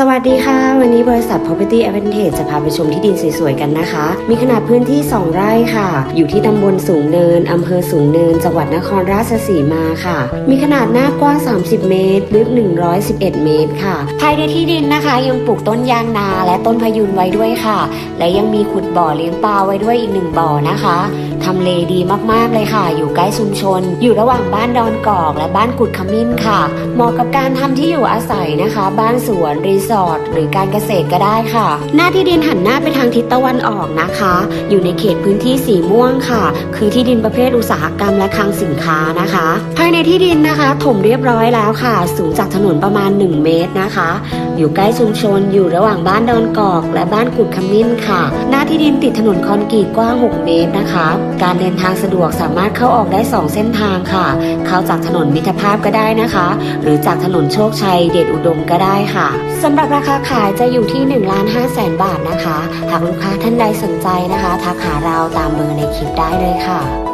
สวัสดีค่ะ วันนี้บริษัท Property Advantage จะพาไปชมที่ดินสวยๆกันนะคะ มีขนาดพื้นที่ 2 ไร่ค่ะ อยู่ที่ตำบลสูงเนิน อำเภอสูงเนิน จังหวัดนครราชสีมาค่ะ มีขนาดหน้ากว้าง 30 เมตร ลึก 111 เมตรค่ะ ภายในที่ดินนะคะ ยังปลูกต้นยางนาและต้นพยุนไว้ด้วยค่ะ และยังมีขุดบ่อเลี้ยงปลาไว้ด้วยอีกหนึ่งบ่อนะคะทำเลดีมากๆเลยค่ะ อยู่ใกล้ชุมชน อยู่ระหว่างบ้านดอนกอก และบ้านกุดขมิ้นค่ะ เหมาะกับการทำที่อยู่อาศัยนะคะ บ้านสวนรีสอร์ทหรือการเกษตรก็ได้ค่ะ หน้าที่ดินหันหน้าไปทางทิศตะวันออกนะคะ อยู่ในเขตพื้นที่สีม่วงค่ะ คือที่ดินประเภทอุตสาหกรรมและคลังสินค้านะคะ ภายในที่ดินนะคะถมเรียบร้อยแล้วค่ะ สูงจากถนนประมาณ 1 เมตรนะคะ อยู่ใกล้ชุมชนอยู่ระหว่างบ้านดอนกอก และบ้านกุดขมิ้นค่ะ หน้าที่ดินติดถนนคอนกรีตกว้าง 6 เมตรนะคะ การเดินทางสะดวกสามารถเข้าออกได้ 2 เส้นทางค่ะ เข้าจากถนนมิตรภาพก็ได้นะคะ หรือจากถนนโชคชัยเดชอุดมก็ได้ค่ะสำหรับราคาขายจะอยู่ที่1ล้าน5แสนบาทนะคะ หากลูกค้าท่านใดสนใจนะคะ ทักหาเราตามเบอร์ในคลิปได้เลยค่ะ